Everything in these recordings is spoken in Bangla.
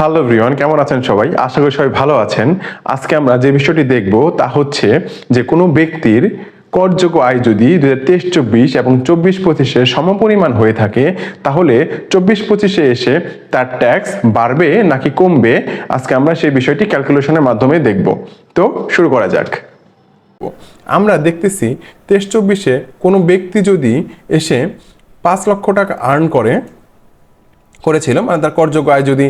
হ্যালো এভরিওয়ান কেমন আছেন সবাই? আশা করি সবাই ভালো আছেন। আজকে আমরা যে বিষয়টি দেখব তা হচ্ছে যে কোনো ব্যক্তির করযোগ্য আয় যদি দু হাজার তেইশ, চব্বিশ এবং চব্বিশ পঁচিশের সমপরিমাণ হয়ে থাকে, তাহলে চব্বিশ পঁচিশে এসে তার ট্যাক্স বাড়বে নাকি কমবে? আজকে আমরা সেই বিষয়টি ক্যালকুলেশনের মাধ্যমে দেখব। তো শুরু করা যাক। আমরা দেখতেছি তেইশ চব্বিশে কোনো ব্যক্তি যদি এসে পাঁচ লক্ষ টাকা আর্ন করে, করেছিল মানে তার করযোগ্য আয় যদি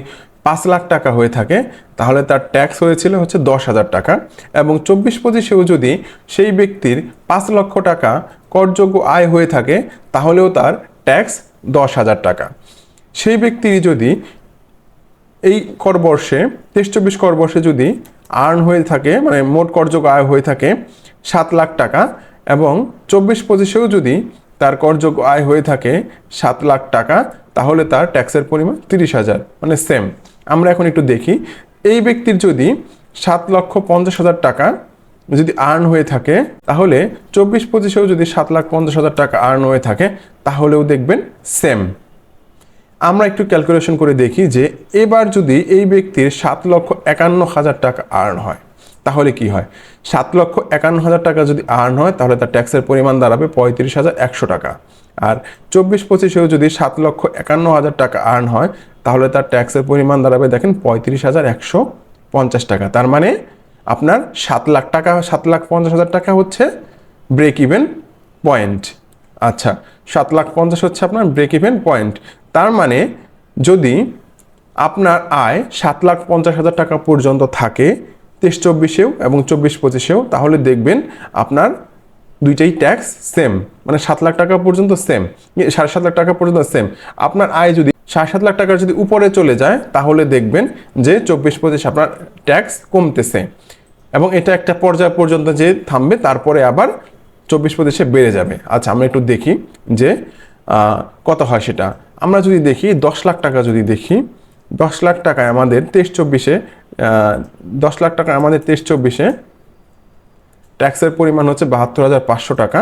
পাঁচ লাখ টাকা হয়ে থাকে, তাহলে তার ট্যাক্স হয়েছিল হচ্ছে দশ হাজার টাকা এবং চব্বিশ পঁচিশেও যদি সেই ব্যক্তির পাঁচ লক্ষ টাকা করযোগ্য আয় হয়ে থাকে, তাহলেও তার ট্যাক্স দশ হাজার টাকা। সেই ব্যক্তির যদি এই করবর্ষে তেইশ চব্বিশ করবর্ষে যদি আর্ন হয়ে থাকে মানে মোট করযোগ্য আয় হয়ে থাকে সাত লাখ টাকা এবং চব্বিশ পঁচিশেও যদি তার করযোগ্য আয় হয়ে থাকে সাত লাখ টাকা, তাহলে তার ট্যাক্সের পরিমাণ তিরিশ হাজার মানে সেম আমরা এখন একটু দেখি। এই ব্যক্তির যদি সাত লক্ষ পঞ্চাশ হাজার টাকা যদি আর্ন হয়ে থাকে, তাহলে চব্বিশ পঁচিশেও যদি সাত লাখ পঞ্চাশ হাজার টাকা আর্ন হয়ে থাকে, তাহলেও দেখবেন সেম আমরা একটু ক্যালকুলেশন করে দেখি যে এবার যদি এই ব্যক্তির সাত লক্ষ একান্ন হাজার টাকা আর্ন হয়, তাহলে কি হয়? সাত লক্ষ একান্ন হাজার টাকা যদি আর্ন হয়, তাহলে তার ট্যাক্সের পরিমাণ দাঁড়াবে পঁয়ত্রিশ হাজার একশো টাকা। আর চব্বিশ পঁচিশেও যদি সাত লক্ষ একান্ন হাজার টাকা আর্ন হয় তাহলে তার ট্যাক্সের পরিমাণ দাঁড়াবে দেখেন পঁয়ত্রিশ হাজার একশো পঞ্চাশ টাকা। তার মানে আপনার সাত লাখ টাকা, সাত লাখ পঞ্চাশ হাজার টাকা হচ্ছে ব্রেক ইভেন পয়েন্ট আচ্ছা সাত লাখ পঞ্চাশ হচ্ছে আপনার ব্রেক ইভেন পয়েন্ট তার মানে যদি আপনার আয় সাত লাখ পঞ্চাশ হাজার টাকা পর্যন্ত থাকে, তেইশ চব্বিশেও এবং চব্বিশ পঁচিশেও, তাহলে দেখবেন আপনার দুইটাই ট্যাক্স সেম মানে সাত লাখ টাকা পর্যন্ত সেম সাড়ে সাত লাখ টাকা পর্যন্ত সেম আপনার আয় যদি, সাড়ে সাত লাখ টাকার যদি উপরে চলে যায়, তাহলে দেখবেন যে চব্বিশ পঁচিশ আপনার ট্যাক্স কমতেছে। এবং এটা একটা পর্যায় পর্যন্ত যে থামবে, তারপরে আবার চব্বিশ পঁচিশে বেড়ে যাবে। আচ্ছা আমরা একটু দেখি যে কত হয় সেটা। আমরা যদি দেখি, দশ লাখ টাকা যদি দেখি, দশ লাখ টাকায় আমাদের তেইশ চব্বিশে দশ লাখ টাকা আমাদের তেইশ চব্বিশে ট্যাক্সের পরিমাণ হচ্ছে বাহাত্তর হাজার পাঁচশো টাকা।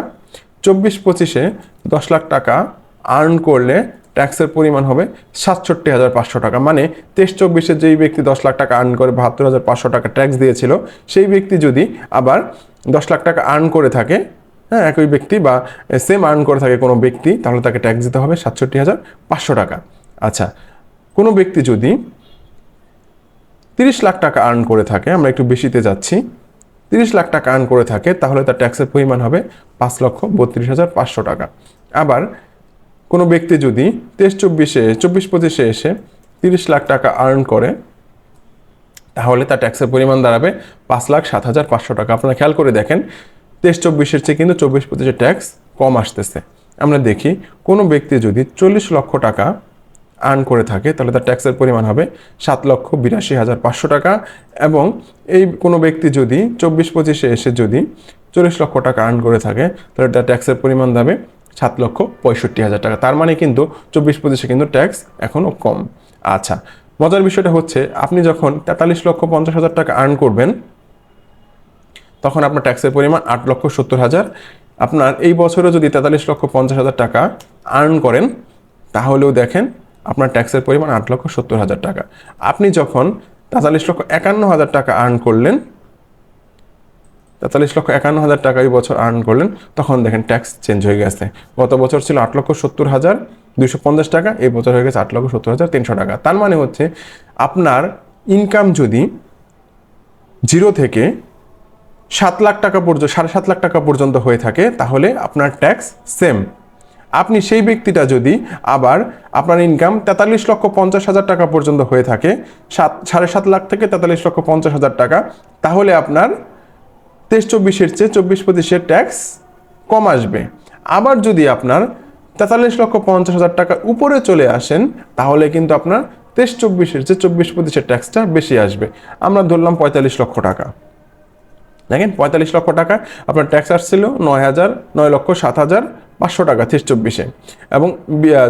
চব্বিশ পঁচিশে দশ লাখ টাকা আর্ন করলে ট্যাক্সের পরিমাণ হবে সাতষট্টি হাজার পাঁচশো টাকা। মানে তেইশ চব্বিশে যেই ব্যক্তি দশ লাখ টাকা আর্ন করে বাহাত্তর হাজার পাঁচশো টাকা ট্যাক্স দিয়েছিল, সেই ব্যক্তি যদি আবার দশ লাখ টাকা আর্ন করে থাকে হ্যাঁ একই ব্যক্তি বা সেম আর্ন করে থাকে কোনো ব্যক্তি, তাহলে তাকে ট্যাক্স দিতে হবে সাতষট্টি হাজার পাঁচশো টাকা। আচ্ছা কোনো ব্যক্তি যদি তিরিশ লাখ টাকা আর্ন করে থাকে, আমরা একটু বেশিতে যাচ্ছি। তিরিশ লাখ টাকা আর্ন করে থাকে, তাহলে তার ট্যাক্সের পরিমাণ হবে পাঁচ লক্ষ বত্রিশ হাজার পাঁচশো টাকা। আবার কোনো ব্যক্তি যদি তেইশ চব্বিশে, চব্বিশ পঁচিশে এসে তিরিশ লাখ টাকা আর্ন করে, তাহলে তার ট্যাক্সের পরিমাণ দাঁড়াবে পাঁচ লাখ সাত হাজার পাঁচশো টাকা। আপনারা খেয়াল করে দেখেন, তেইশ চব্বিশের চেয়ে কিন্তু চব্বিশ পঁচিশের ট্যাক্স কম আসতেছে। আমরা দেখি কোনো ব্যক্তি যদি চল্লিশ লক্ষ টাকা আর্ন করে থাকে, তাহলে তার ট্যাক্সের পরিমাণ হবে সাত লক্ষ বিরাশি হাজার পাঁচশো টাকা এবং এই কোনো ব্যক্তি যদি চব্বিশ পঁচিশে এসে যদি চল্লিশ লক্ষ টাকা আর্ন করে থাকে, তাহলে তার ট্যাক্সের পরিমাণ দাবে সাত লক্ষ পঁয়ষট্টি হাজার টাকা। তার মানে কিন্তু চব্বিশ পঁচিশে কিন্তু ট্যাক্স এখনও কম। আচ্ছা মজার বিষয়টা হচ্ছে আপনি যখন তেতাল্লিশ লক্ষ পঞ্চাশ হাজার টাকা আর্ন করবেন, তখন আপনার ট্যাক্সের পরিমাণ আট লক্ষ সত্তর হাজার। আপনার এই বছরে যদি তেতাল্লিশ লক্ষ পঞ্চাশ হাজার টাকা আর্ন করেন, তাহলেও দেখেন আপনার ট্যাক্সের পরিমাণ আট লক্ষ সত্তর হাজার টাকা। আপনি যখন তেতাল্লিশ লক্ষ একান্ন হাজার টাকা আর্ন করলেন, তেতাল্লিশ লক্ষ একান্ন হাজার টাকা এই বছর আর্ন করলেন, তখন দেখেন ট্যাক্স চেঞ্জ হয়ে গেছে। গত বছর ছিল আট লক্ষ সত্তর হাজার দুইশো পঞ্চাশ টাকা, এই বছর হয়ে গেছে আট লক্ষ সত্তর হাজার তিনশো টাকা। তার মানে হচ্ছে আপনার ইনকাম যদি জিরো থেকে সাত লাখ টাকা পর্যন্ত সাড়ে সাত লাখ টাকা পর্যন্ত হয়ে থাকে, তাহলে আপনার ট্যাক্স সেম আপনি সেই ব্যক্তিটা যদি আবার আপনার ইনকাম তেতাল্লিশ লক্ষ পঞ্চাশ হাজার টাকা পর্যন্ত হয়ে থাকে, সাত, সাড়ে সাত লাখ থেকে তেতাল্লিশ লক্ষ পঞ্চাশ হাজার টাকা, তাহলে আপনার তেইশ চব্বিশের চেয়ে চব্বিশ পঁচিশের ট্যাক্স কম আসবে। আবার যদি আপনার তেতাল্লিশ লক্ষ পঞ্চাশ হাজার টাকার উপরে চলে আসেন, তাহলে কিন্তু আপনার তেইশ চব্বিশের চেয়ে চব্বিশ পঁচিশের ট্যাক্সটা বেশি আসবে। আমরা ধরলাম পঁয়তাল্লিশ লক্ষ টাকা। দেখেন, পঁয়তাল্লিশ লক্ষ টাকা, আপনার ট্যাক্স আসছিল নয় হাজার, নয় লক্ষ সাত হাজার পাঁচশো টাকা তেইশ চব্বিশে এবং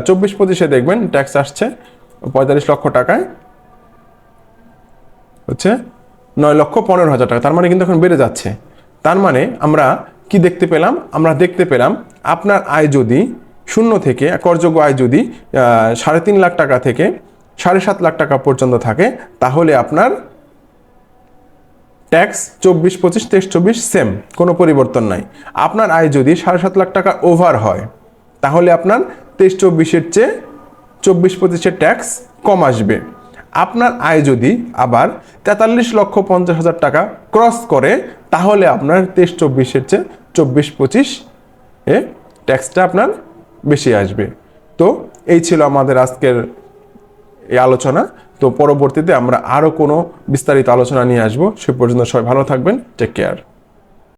চব্বিশ পঁচিশে দেখবেন ট্যাক্স আসছে পঁয়তাল্লিশ লক্ষ টাকায়। হচ্ছে নয় লক্ষ পনেরো হাজার টাকা। তার মানে কিন্তু এখন বেড়ে যাচ্ছে। তার মানে আমরা কি দেখতে পেলাম? আমরা দেখতে পেলাম আপনার আয় যদি শূন্য থেকে, করযোগ্য আয় যদি সাড়ে তিন লাখ টাকা থেকে, সাড়ে সাত লাখ টাকা পর্যন্ত থাকে, তাহলে আপনার ট্যাক্স চব্বিশ পঁচিশ, তেইশ চব্বিশ সেম কোনো পরিবর্তন নাই। আপনার আয় যদি সাড়ে সাত লাখ টাকা ওভার হয়, তাহলে আপনার তেইশ চব্বিশের চেয়ে চব্বিশ পঁচিশের ট্যাক্স কম আসবে। আপনার আয় যদি আবার তেতাল্লিশ লক্ষ পঞ্চাশ হাজার টাকা ক্রস করে, তাহলে আপনার তেইশ চব্বিশের চেয়ে চব্বিশ পঁচিশ এ ট্যাক্সটা আপনার বেশি আসবে। তো এই ছিল আমাদের আজকের এই আলোচনা। তো পরবর্তীতে আমরা আরও কোনো বিস্তারিত আলোচনা নিয়ে আসব। সে পর্যন্ত সবাই ভালো থাকবেন। Take care